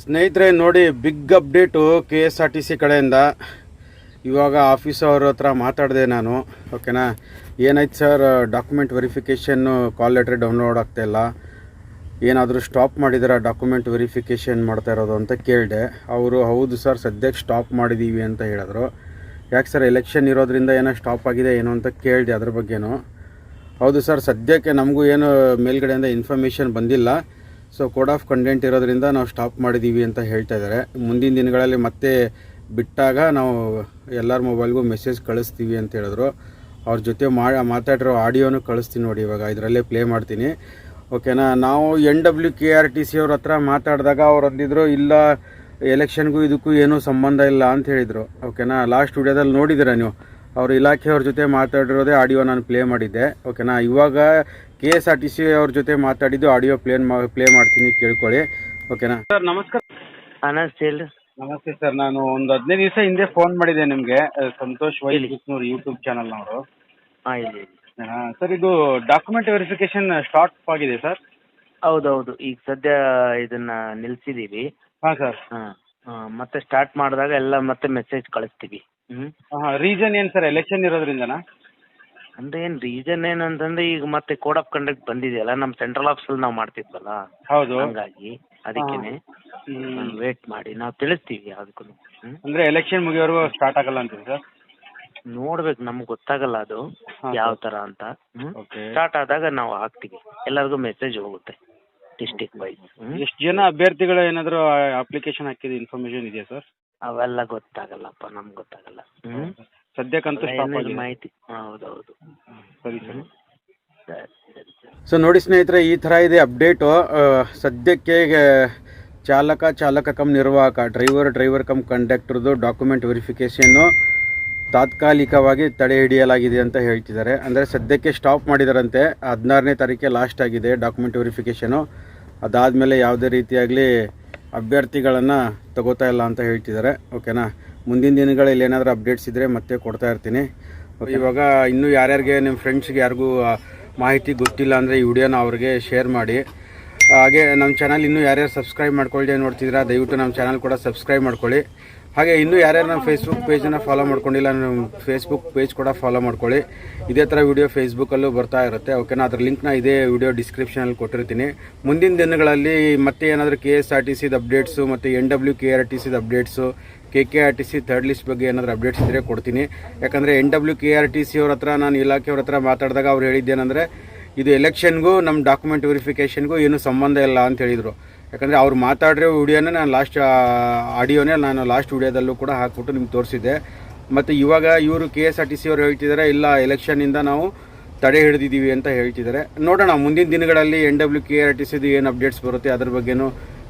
ಸ್ನೇಹಿತರೆ, ನೋಡಿ big update K S R T C ಕಡೆಯಿಂದ. ಇವಾಗ ಆಫೀಸ್ ಅವ್ರ ಹತ್ರ ಮಾತಾಡಿದೆ ನಾನು ಓಕೆನಾ ಏನಾಯ್ತು sir document verification call letter download ಆಗ್ತಾಯಿಲ್ಲ ಏನಾದರೂ ಸ್ಟಾಪ್ ಮಾಡಿದಾರ? ಡಾಕ್ಯುಮೆಂಟ್ ವೆರಿಫಿಕೇಷನ್ ಮಾಡ್ತಾ ಇರೋದು ಅಂತ ಕೇಳಿದೆ. ಅವರು, ಹೌದು ಸರ್ ಸದ್ಯಕ್ಕೆ ಸ್ಟಾಪ್ ಮಾಡಿದ್ದೀವಿ ಅಂತ ಹೇಳಿದ್ರು. ಯಾಕೆ ಸರ್ ಎಲೆಕ್ಷನ್ ಇರೋದ್ರಿಂದ ಏನೋ ಸ್ಟಾಪ್ ಆಗಿದೆ ಏನೋ ಅಂತ ಕೇಳಿದೆ ಅದ್ರ ಬಗ್ಗೆನೂ. ಹೌದು ಸರ್ ಸದ್ಯಕ್ಕೆ ನಮಗೂ ಏನು ಮೇಲ್ಗಡೆಯಿಂದ ಇನ್ಫಾರ್ಮೇಷನ್ ಬಂದಿಲ್ಲ. ಸೊ ಕೋಡ್ ಆಫ್ ಕಂಟೆಂಟ್ ಇರೋದ್ರಿಂದ ನಾವು ಸ್ಟಾಪ್ ಮಾಡಿದ್ದೀವಿ ಅಂತ ಹೇಳ್ತಾ ಇದ್ದಾರೆ ಮುಂದಿನ ದಿನಗಳಲ್ಲಿ ಮತ್ತೆ ಬಿಟ್ಟಾಗ ನಾವು ಎಲ್ಲರ ಮೊಬೈಲ್ಗೂ ಮೆಸೇಜ್ ಕಳಿಸ್ತೀವಿ ಅಂತ ಹೇಳಿದ್ರು. ಅವ್ರ ಜೊತೆ ಮಾತಾಡಿರೋ ಆಡಿಯೋನು ಕಳಿಸ್ತೀನಿ ನೋಡಿ ಇವಾಗ, ಇದರಲ್ಲೇ ಪ್ಲೇ ಮಾಡ್ತೀನಿ. ಓಕೆನಾ ನಾವು N W K R T C ಅವ್ರ ಹತ್ರ ಮಾತಾಡಿದಾಗ ಅವ್ರು ಅಂದಿದ್ರು, ಇಲ್ಲ ಎಲೆಕ್ಷನ್ಗೂ ಇದಕ್ಕೂ ಏನೂ ಸಂಬಂಧ ಇಲ್ಲ ಅಂತ ಹೇಳಿದರು. ಓಕೆನಾ ಲಾಸ್ಟ್ ವಿಡಿಯೋದಲ್ಲಿ ನೋಡಿದ್ದೀರಾ ನೀವು? ಅವ್ರ ಇಲಾಖೆಯವ್ರ ಜೊತೆ ಮಾತಾಡಿರೋದೇ ಆಡಿಯೋ ನಾನು ಪ್ಲೇ ಮಾಡಿದ್ದೆ. ಓಕೆನಾ? ಇವಾಗ K S R T C ಅವ್ರ ಜೊತೆ ಮಾತಾಡಿದ್ದು ಆಡಿಯೋ ಪ್ಲೇನ್ ಮಾ ಪ್ಲೇ ಮಾಡ್ತೀನಿ ಕೇಳ್ಕೊಳ್ಳಿ. ಓಕೆನಾ? ಸರ್ ನಮಸ್ಕಾರ. ನಮಸ್ತೆ ಹೇಳ್ರಿ ನಮಸ್ತೆ ಸರ್ ನಾನು ಒಂದು ಹದಿನೈದು ದಿವಸ ಹಿಂದೆ ಫೋನ್ ಮಾಡಿದ್ದೆ ನಿಮಗೆ. ಸಂತೋಷ್ ವೈ ಹೇಳಿ. ಬಿಸ್ನೂರು ಯೂಟ್ಯೂಬ್ ಚಾನಲ್ನವರು ಹಾಂ ಹೇಳಿ ಸರ್ ಇದು ಡಾಕ್ಯುಮೆಂಟ್ ವೆರಿಫಿಕೇಶನ್ ಸ್ಟಾರ್ಟ್ ಆಗಿದೆ ಸರ್? ಹೌದೌದು. ಈಗ ಸದ್ಯ ಇದನ್ನ ನಿಲ್ಸಿದೀವಿ. ಹಾಂ ಸರ್. ಹಾಂ. ಮತ್ತೆ ಸ್ಟಾರ್ಟ್ ಮಾಡಿದಾಗ ಎಲ್ಲ ಮತ್ತೆ ಮೆಸೇಜ್ ಕಳಿಸ್ತೀವಿ. ಹ್ಞೂ ಹಾಂ ರೀಸನ್ ಏನ್ ಸರ್ ಎಲೆಕ್ಷನ್ ಇರೋದ್ರಿಂದನಾ? ಅಂದ್ರೆ ಏನು ರೀಸನ್ ಏನಂತಂದ್ರೆ ಈಗ ಮತ್ತೆ ಕೋಡ್ ಆಫ್ ಕಂಡಕ್ಟ್ ಬಂದಿದೆಯಲ್ಲ ನಮ್ಮ ಸೆಂಟ್ರಲ್ ಆಫೀಸಲ್ಲಿ ನಾವು ಮಾಡ್ತಿದ್ವಲ್ಲ? ಹೌದು. ಹಂಗಾಗಿ ಅದಕ್ಕೇನೆ. ವೇಟ್ ಮಾಡಿ ನಾವು ತಿಳಿಸ್ತೀವಿ ಯಾವುದಕ್ಕೂ. ಹ್ಞೂ ಅಂದ್ರೆ ಎಲೆಕ್ಷನ್ ಮುಗಿಯೋವರೆಗೂ ಸ್ಟಾರ್ಟ್ ಆಗಲ್ಲ ಅಂತೀವಿ ಸರ್ ನೋಡ್ಬೇಕು ನಮ್ಗೆ ಗೊತ್ತಾಗಲ್ಲ ಅದು ಹಾಂ, ಯಾವ ತರ ಥರ ಅಂತ ಸ್ಟಾರ್ಟ್ ಆದಾಗ ನಾವು ಹಾಕ್ತೀವಿ. ಎಲ್ಲರಿಗೂ ಮೆಸೇಜ್ ಹೋಗುತ್ತೆ. ಡಿಸ್ಟಿಕ್ ವೈಸ್ ಎಷ್ಟು ಜನ ಅಭ್ಯರ್ಥಿಗಳು ಏನಾದರೂ ಅಪ್ಲಿಕೇಶನ್ ಹಾಕಿದ ಇನ್ಫಾರ್ಮೇಶನ್ ಇದೆಯಾ ಸರ್ ಅವೆಲ್ಲ ಗೊತ್ತಾಗಲ್ಲಪ್ಪ ನಮ್ಗೆ ಗೊತ್ತಾಗಲ್ಲ. ಹ್ಞೂ ಸದ್ಯಕ್ಕಂತೂ ಆಗಿದೆ. ಮಾಹಿತಿ? ಹೌದೌದು. ಸರಿ ಸರ್ ಸರಿ ಸರಿ ಸರಿ. ಸೊ ನೋಡಿ ಸ್ನೇಹಿತರೆ ಈ ಥರ ಇದೆ ಅಪ್ಡೇಟು ಸದ್ಯಕ್ಕೆ ಆ, ಚಾಲಕ ಚಾಲಕ ಕಮ್ ನಿರ್ವಾಹಕ ಡ್ರೈವರ್ ಡ್ರೈವರ್ ಕಮ್ ಕಂಡಕ್ಟರ್ದು ಡಾಕ್ಯುಮೆಂಟ್ ವೆರಿಫಿಕೇಷನ್ನು ತಾತ್ಕಾಲಿಕವಾಗಿ ತಡೆ ಹಿಡಿಯಲಾಗಿದೆ ಅಂತ ಹೇಳ್ತಿದ್ದಾರೆ. ಅಂದರೆ ಸದ್ಯಕ್ಕೆ ಸ್ಟಾಪ್ ಮಾಡಿದಾರಂತೆ. ಹದಿನಾರನೇ ತಾರೀಕೆ ಲಾಸ್ಟ್ ಆಗಿದೆ ಡಾಕ್ಯುಮೆಂಟ್ ವೆರಿಫಿಕೇಷನು ಅದಾದಮೇಲೆ ಯಾವುದೇ ರೀತಿಯಾಗಲಿ ಅಭ್ಯರ್ಥಿಗಳನ್ನು ತಗೋತಾ ಇಲ್ಲ ಅಂತ ಹೇಳ್ತಿದ್ದಾರೆ, ಓಕೆನಾ? ಮುಂದಿನ ದಿನಗಳಲ್ಲಿ ಏನಾದರೂ ಅಪ್ಡೇಟ್ಸ್ ಇದ್ದರೆ ಮತ್ತೆ ಕೊಡ್ತಾ ಇರ್ತೀನಿ. ಇವಾಗ ಇನ್ನೂ ಯಾರ್ಯಾರಿಗೆ ನಿಮ್ಮ ಫ್ರೆಂಡ್ಸ್ಗೆ ಯಾರಿಗೂ ಮಾಹಿತಿ ಗೊತ್ತಿಲ್ಲ ಅಂದರೆ ಈ ವಿಡಿಯೋನ ಅವ್ರಿಗೆ ಶೇರ್ ಮಾಡಿ. ಹಾಗೆ ನಮ್ಮ ಚಾನಲ್ ಇನ್ನೂ ಯಾರ್ಯಾರು ಸಬ್ಸ್ಕ್ರೈಬ್ ಮಾಡ್ಕೊಳ್ಳಿ ನೋಡ್ತಿದ್ದೀರಾ, ದಯವಿಟ್ಟು ನಮ್ಮ ಚಾನಲ್ ಕೂಡ ಸಬ್ಸ್ಕ್ರೈಬ್ ಮಾಡ್ಕೊಳ್ಳಿ. ಹಾಗೆ ಇನ್ನೂ ಯಾರ್ಯಾರು ನಮ್ಮ ಫೇಸ್ಬುಕ್ ಪೇಜನ್ನು ಫಾಲೋ ಮಾಡ್ಕೊಂಡಿಲ್ಲ ನಮ್ಮ ಫೇಸ್ಬುಕ್ ಪೇಜ್ ಕೂಡ ಫಾಲೋ ಮಾಡ್ಕೊಳ್ಳಿ. ಇದೇ ಥರ ವಿಡಿಯೋ ಫೇಸ್ಬುಕ್ಕಲ್ಲೂ ಬರ್ತಾ ಇರುತ್ತೆ. ಓಕೆನಾ ಅದ್ರ ಲಿಂಕ್ನ ಇದೇ ವಿಡಿಯೋ ಡಿಸ್ಕ್ರಿಪ್ಷನಲ್ಲಿ ಕೊಟ್ಟಿರ್ತೀನಿ. ಮುಂದಿನ ದಿನಗಳಲ್ಲಿ ಮತ್ತೆ ಏನಾದರೂ ಕೆ ಎಸ್ ಆರ್ ಟಿ ಸಿದ ಅಪ್ಡೇಟ್ಸು ಮತ್ತು N W K R T ಸಿದ updates K K R T C third list ಬಗ್ಗೆ ಏನಾದರೂ ಅಪ್ಡೇಟ್ಸ್ ಇದ್ದರೆ ಕೊಡ್ತೀನಿ. ಯಾಕಂದರೆ N W K R T C ಅವ್ರ ಹತ್ರ, ನಾನು ಇಲಾಖೆಯವ್ರ ಹತ್ರ ಮಾತಾಡಿದಾಗ ಅವ್ರು ಹೇಳಿದ್ದೇನೆಂದರೆ, ಇದು ಎಲೆಕ್ಷನ್ಗೂ ನಮ್ಮ ಡಾಕ್ಯುಮೆಂಟ್ ವೆರಿಫಿಕೇಷನ್ಗೂ ಏನೂ ಸಂಬಂಧ ಇಲ್ಲ ಅಂತ ಹೇಳಿದರು. ಯಾಕಂದರೆ ಅವ್ರು ಮಾತಾಡಿರೋ ವಿಡಿಯೋನೇ ನಾನು ಲಾಸ್ಟ್ ಆಡಿಯೋನೇ ನಾನು ಲಾಸ್ಟ್ ವಿಡಿಯೋದಲ್ಲೂ ಕೂಡ ಹಾಕ್ಬಿಟ್ಟು ನಿಮ್ಗೆ ತೋರಿಸಿದ್ದೆ. ಮತ್ತು ಇವಾಗ ಇವರು K S R T C ಅವ್ರು ಹೇಳ್ತಿದ್ದಾರೆ ಇಲ್ಲ ಎಲೆಕ್ಷನ್ನಿಂದ ನಾವು ತಡೆ ಹಿಡಿದಿದ್ದೀವಿ ಅಂತ ಹೇಳ್ತಿದ್ದಾರೆ ನೋಡೋಣ, ಮುಂದಿನ ದಿನಗಳಲ್ಲಿ N W K R T ಸಿದು ಏನು ಅಪ್ಡೇಟ್ಸ್ ಬರುತ್ತೆ ಅದ್ರ ಬಗ್ಗೆನೂ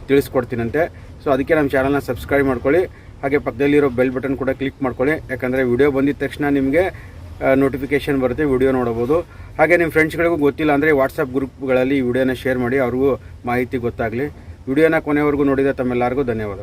ತಿಳಿಸ್ಕೊಡ್ತೀನಂತೆ. ಸೊ ಅದಕ್ಕೆ ನಮ್ಮ ಚಾನಲ್ನ ಸಬ್ಸ್ಕ್ರೈಬ್ ಮಾಡ್ಕೊಳ್ಳಿ. ಹಾಗೆ ಪಕ್ಕದಲ್ಲಿರೋ ಬೆಲ್ ಬಟನ್ ಕೂಡ ಕ್ಲಿಕ್ ಮಾಡ್ಕೊಳ್ಳಿ. ಯಾಕಂದರೆ ವಿಡಿಯೋ ಬಂದಿದ ತಕ್ಷಣ ನಿಮಗೆ ನೋಟಿಫಿಕೇಷನ್ ಬರುತ್ತೆ, ವಿಡಿಯೋ ನೋಡ್ಬೋದು ಹಾಗೆ ನಿಮ್ಮ ಫ್ರೆಂಡ್ಸ್ಗಳಿಗೂ ಗೊತ್ತಿಲ್ಲ ಅಂದರೆ ವಾಟ್ಸಪ್ ಗ್ರೂಪ್ಗಳಲ್ಲಿ ಈ ವಿಡಿಯೋನ ಶೇರ್ ಮಾಡಿ, ಅವ್ರಿಗೂ ಮಾಹಿತಿ ಗೊತ್ತಾಗಲಿ. ವಿಡಿಯೋನ ಕೊನೆವರೆಗೂ ನೋಡಿದ ತಮ್ಮೆಲ್ಲರಿಗೂ ಧನ್ಯವಾದಗಳು.